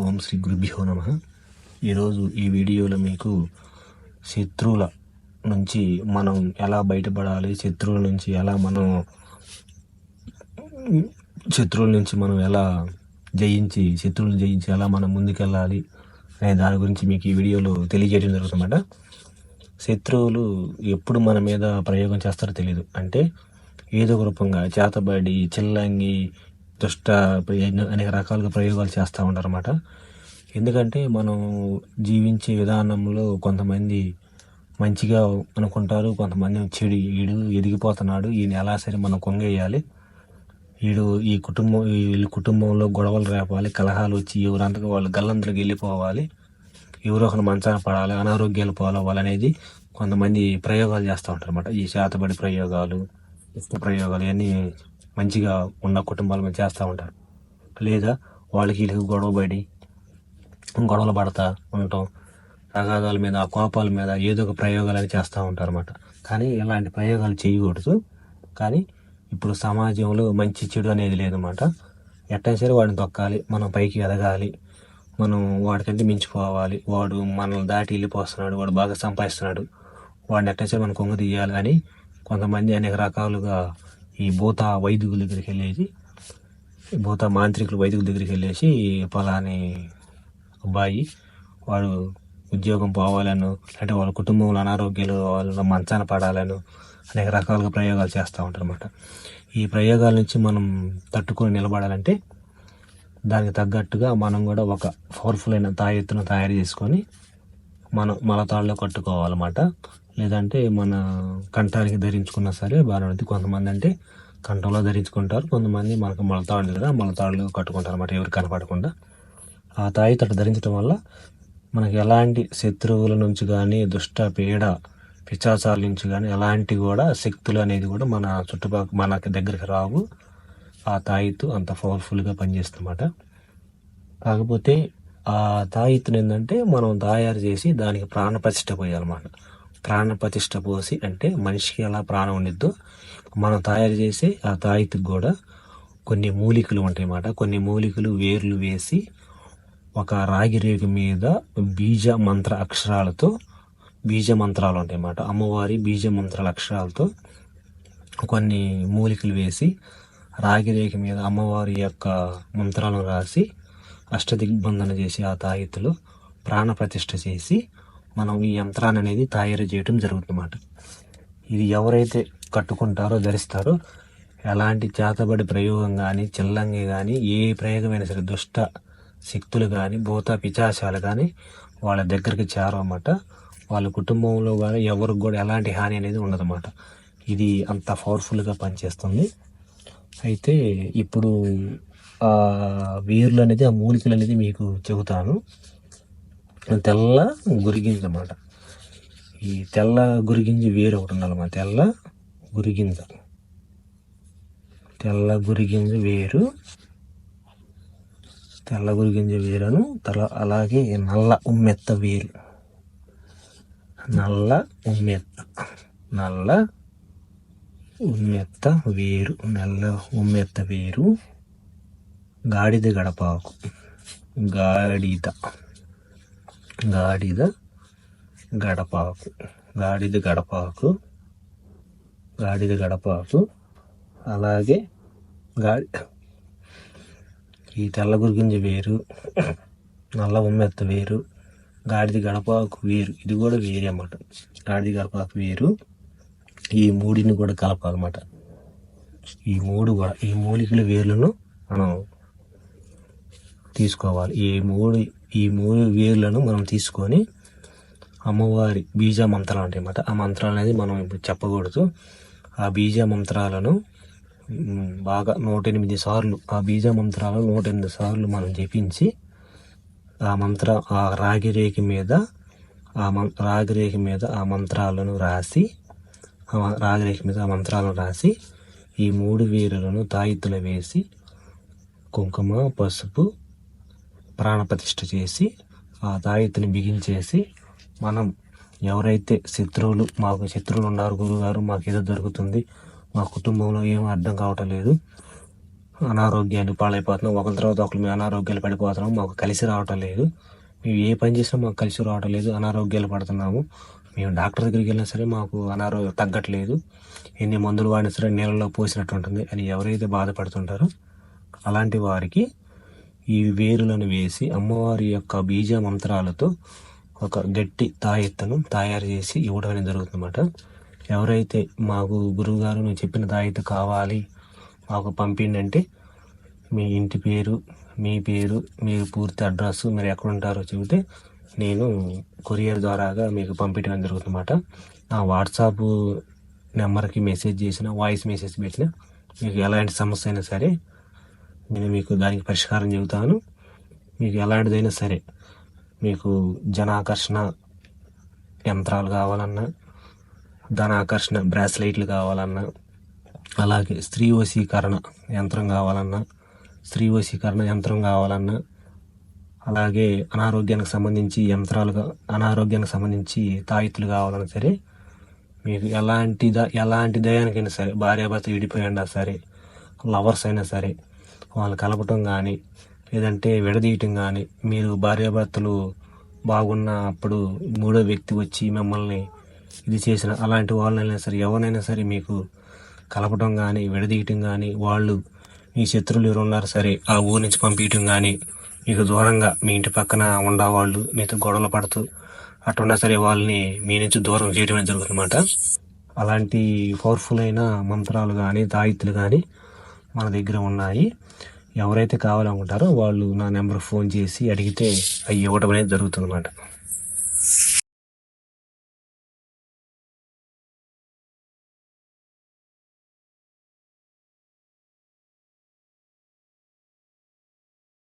ఓం శ్రీ గురుభ్యో నమ. ఈరోజు ఈ వీడియోలో మీకు శత్రువుల నుంచి మనం ఎలా బయటపడాలి శత్రువుల నుంచి ఎలా మనం శత్రువుల నుంచి మనం ఎలా జయించి శత్రువులను జయించి ఎలా మనం ముందుకెళ్ళాలి అనే దాని గురించి మీకు ఈ వీడియోలో తెలియజేయడం జరుగుతుందన్నమాట. శత్రువులు ఎప్పుడు మన మీద ప్రయోగం చేస్తారో తెలియదు అంటే ఏదో ఒక రూపంగా చేతబడి చిల్లంగి దుష్ట ఎన్నో అనేక రకాలుగా ప్రయోగాలు చేస్తూ ఉంటారు అనమాట ఎందుకంటే మనం జీవించే విధానంలో కొంతమంది మంచిగా అనుకుంటారు కొంతమంది చెడు ఈడు ఎదిగిపోతున్నాడు ఈయన ఎలా సరే మనం కొంగేయాలి. వీడు ఈ కుటుంబం వీళ్ళ కుటుంబంలో గొడవలు రేపాలి కలహాలు వచ్చి ఎవరంతగా వాళ్ళు గల్లందరికి వెళ్ళిపోవాలి ఎవరో ఒకరు మంచాన పడాలి అనారోగ్యాలు పోవాలి అనేది కొంతమంది ప్రయోగాలు చేస్తూ ఉంటారు అనమాట ఈ శాతబడి ప్రయోగాలు ఇష్ట ప్రయోగాలు ఇవన్నీ మంచిగా ఉన్న కుటుంబాల మీద చేస్తూ ఉంటారు. లేదా వాళ్ళకి వీళ్ళకి గొడవ పడి గొడవలు పడతా ఉండటం తగాదాల మీద ఆ కోపాల మీద ఏదో ఒక ప్రయోగాలు అని చేస్తూ ఉంటారు అనమాట కానీ ఇలాంటి ప్రయోగాలు చేయకూడదు. కానీ ఇప్పుడు సమాజంలో మంచి చెడు అనేది లేదన్నమాట. ఎట్టయినా సరే వాడిని తొక్కాలి మనం పైకి ఎదగాలి మనం వాడికంటే మించిపోవాలి. వాడు మనల్ని దాటి వెళ్ళిపోస్తున్నాడు వాడు బాగా సంపాదిస్తున్నాడు. వాడిని ఎట్టయినా సరే మనం కొంగ తీయాలి. అని కొంతమంది అనేక రకాలుగా ఈ భూత వైదికుల దగ్గరికి వెళ్ళేసి భూత మాంత్రికులు వైదికుల దగ్గరికి వెళ్ళేసి పలాని అబ్బాయి వాడు ఉద్యోగం పోవాలను అంటే వాళ్ళ కుటుంబంలో అనారోగ్యాలు వాళ్ళ మంచాన పడాలను అనేక రకాలుగా ప్రయోగాలు చేస్తూ ఉంటారు అనమాట ఈ ప్రయోగాల నుంచి మనం తట్టుకొని నిలబడాలంటే దానికి తగ్గట్టుగా మనం కూడా ఒక పవర్ఫుల్ అయిన తాయెత్తును తయారు చేసుకొని మనం మలతాడులో కట్టుకోవాలన్నమాట. లేదంటే మన కంఠానికి ధరించుకున్నా సరే బాగానే ఉంటుంది కొంతమంది అంటే కంఠంలో ధరించుకుంటారు కొంతమంది మనకు మొలతాడు కదా మొలతాడులు కట్టుకుంటారు అనమాట ఎవరు కనపడకుండా. ఆ తాయి తట ధరించడం వల్ల మనకి ఎలాంటి శత్రువుల నుంచి కానీ దుష్ట పీడ పిచాచాల నుంచి కానీ ఎలాంటి కూడా శక్తులు అనేది కూడా మన చుట్టుపక్కల మనకి దగ్గరికి రావు. ఆ తాయిత్తు అంత పవర్ఫుల్గా పనిచేస్తుందన్నమాట. కాకపోతే ఆ తాయిత్తుని ఏంటంటే మనం తయారు చేసి దానికి ప్రాణప్రతిష్ఠ పోయాలన్నమాట. ప్రాణప్రతిష్ఠ పోసి అంటే మనిషికి ఎలా ప్రాణం ఉండిద్దో మనం తయారు చేసే ఆ తాయిత్తుకి కూడా కొన్ని మూలికలు ఉంటాయి అన్నమాట. కొన్ని మూలికలు వేర్లు వేసి ఒక రాగి రేగు మీద బీజ మంత్ర అక్షరాలతో బీజ మంత్రాలు ఉంటాయి అన్నమాట. అమ్మవారి బీజ మంత్రాల అక్షరాలతో కొన్ని మూలికలు వేసి రాగి రేఖ మీద అమ్మవారి యొక్క మంత్రాలను రాసి అష్టదిగ్బంధన చేసి ఆ తాయితులు ప్రాణ ప్రతిష్ఠ చేసి మనం ఈ యంత్రాన్ని అనేది తయారు చేయడం జరుగుతుందన్నమాట. ఇది ఎవరైతే కట్టుకుంటారో ధరిస్తారో ఎలాంటి చేతబడి ప్రయోగం కానీ చిల్లంగి కానీ ఏ ప్రయోగమైనా సరే దుష్ట శక్తులు కానీ భూత పిచాశాలు కానీ వాళ్ళ దగ్గరికి చేరమాట వాళ్ళ కుటుంబంలో కానీ ఎవరికి కూడా ఎలాంటి హాని అనేది ఉండదన్నమాట. ఇది అంత పవర్ఫుల్గా పనిచేస్తుంది. అయితే ఇప్పుడు ఆ వేర్లు అనేది ఆ మూలికలు అనేది మీకు చెబుతాను. తెల్ల గురిగింజ అన్నమాట ఈ తెల్ల గురిగింజ వేరు ఒకటి ఉండాలన్నమాట తెల్ల గురిగింజ. తెల్ల గురిగింజ వేరు. తెల్ల గురిగింజ వేరును తల అలాగే నల్ల ఉమ్మెత్త వేరు. నల్ల ఉమ్మెత్త. నల్ల ఉమ్మెత్త వేరు. నల్ల ఉమ్మెత్త వేరు. గాడిద గడపాకు. గాడిద. గాడిద గడపాకు. గాడిద గడపాకు. గాడిద గడపాకు. అలాగే గాడి ఈ తెల్ల గురిగింజ వేరు. నల్ల ఉమ్మెత్త వేరు. గాడిద గడపాకు వేరు. ఇది కూడా వేరే అన్నమాట. గాడిద గడపాకు వేరు. ఈ మూడిని కూడా కలపాలన్నమాట. ఈ మూడు కూడా ఈ మూలికల వేర్లను మనం తీసుకోవాలి. ఈ మూడు ఈ మూడు వేర్లను మనం తీసుకొని అమ్మవారి బీజ మంత్రాలు అంటాయన్నమాట. అన్నమాట ఆ మంత్రాలు అనేది మనం ఇప్పుడు చెప్పకూడదు. ఆ బీజ మంత్రాలను బాగా నూట ఎనిమిది సార్లు ఆ బీజ మంత్రాలను నూట ఎనిమిది సార్లు మనం జపించి ఆ మంత్ర ఆ రాగి రేఖ మీద ఆ మం రాగి రేఖ మీద ఆ మంత్రాలను రాసి ఆ రాగి రేఖ మీద ఆ మంత్రాలను రాసి ఈ మూడు వేరులను తాయిత్తులు వేసి కుంకుమ పసుపు ప్రాణప్రతిష్ఠ చేసి ఆ తాయిత్తుని బిగించేసి మనం ఎవరైతే శత్రువులు మాకు శత్రువులు ఉన్నారు గురుగారు మాకు ఏదో దొరుకుతుంది మా కుటుంబంలో ఏం అర్థం కావటం లేదు అనారోగ్యాలు పాలైపోతున్నాం ఒకరి తర్వాత ఒకరు మేము అనారోగ్యాలు పడిపోతున్నాం మాకు కలిసి రావటం లేదు మేము ఏ పని చేసినా మాకు కలిసి రావటం లేదు అనారోగ్యాలు పడుతున్నాము మేము డాక్టర్ దగ్గరికి వెళ్ళినా సరే మాకు అనారోగ్యం తగ్గట్లేదు ఎన్ని మందులు వాడినా సరే నీళ్ళలో పోసినట్టు ఉంటుంది అని ఎవరైతే బాధపడుతుంటారో అలాంటి వారికి ఈ వేరులను వేసి అమ్మవారి యొక్క బీజ మంత్రాలతో ఒక గట్టి తాయెత్తను తయారు చేసి ఇవ్వడం అనేది జరుగుతుందన్నమాట. ఎవరైతే మాకు గురువుగారు నువ్వు చెప్పిన తాయెత్తు కావాలి మాకు పంపిండంటే మీ ఇంటి పేరు మీ పేరు మీ పూర్తి అడ్రస్ మీరు ఎక్కడ ఉంటారో చెబితే నేను కొరియర్ ద్వారాగా మీకు పంపించడం జరుగుతుందన్నమాట. నా వాట్సాప్ నెంబర్కి మెసేజ్ చేసిన వాయిస్ మెసేజ్ పెట్టిన మీకు ఎలాంటి సమస్య అయినా సరే నేను మీకు దానికి పరిష్కారం చెబుతాను. మీకు ఎలాంటిదైనా సరే మీకు జనాకర్షణ యంత్రాలు కావాలన్నా ధన ఆకర్షణ బ్రాస్లైట్లు కావాలన్నా అలాగే స్త్రీ వశీకరణ యంత్రం కావాలన్నా స్త్రీ వశీకరణ యంత్రం కావాలన్నా అలాగే అనారోగ్యానికి సంబంధించి యంత్రాలుగా అనారోగ్యానికి సంబంధించి తాయిత్తులు కావాలన్నా సరే మీకు ఎలాంటి ద ఎలాంటి దయానికైనా సరే భార్యాభర్త విడిపోయినా సరే లవర్స్ అయినా సరే వాళ్ళు కలపటం కానీ లేదంటే విడదీయటం కానీ మీరు భార్యాభర్తలు బాగున్న అప్పుడు మూడో వ్యక్తి వచ్చి మిమ్మల్ని ఇది చేసిన అలాంటి వాళ్ళనైనా సరే ఎవరినైనా సరే మీకు కలపటం కానీ విడదీయటం కానీ వాళ్ళు మీ శత్రువులు ఎవరు ఉన్నారు సరే ఆ ఊరు నుంచి పంపించటం కానీ మీకు దూరంగా మీ ఇంటి పక్కన ఉండేవాళ్ళు మీతో గొడవలు పడుతూ అట్టున్నా సరే వాళ్ళని మీ నుంచి దూరం చేయడం జరుగుతుందన్నమాట. అలాంటి పవర్ఫుల్ అయిన మంత్రాలు కానీ తాయిత్తులు కానీ మన దగ్గర ఉన్నాయి. ఎవరైతే కావాలనుకుంటారో వాళ్ళు నా నెంబర్ ఫోన్ చేసి అడిగితే అవి ఇవ్వడం అనేది జరుగుతుంది అన్నమాట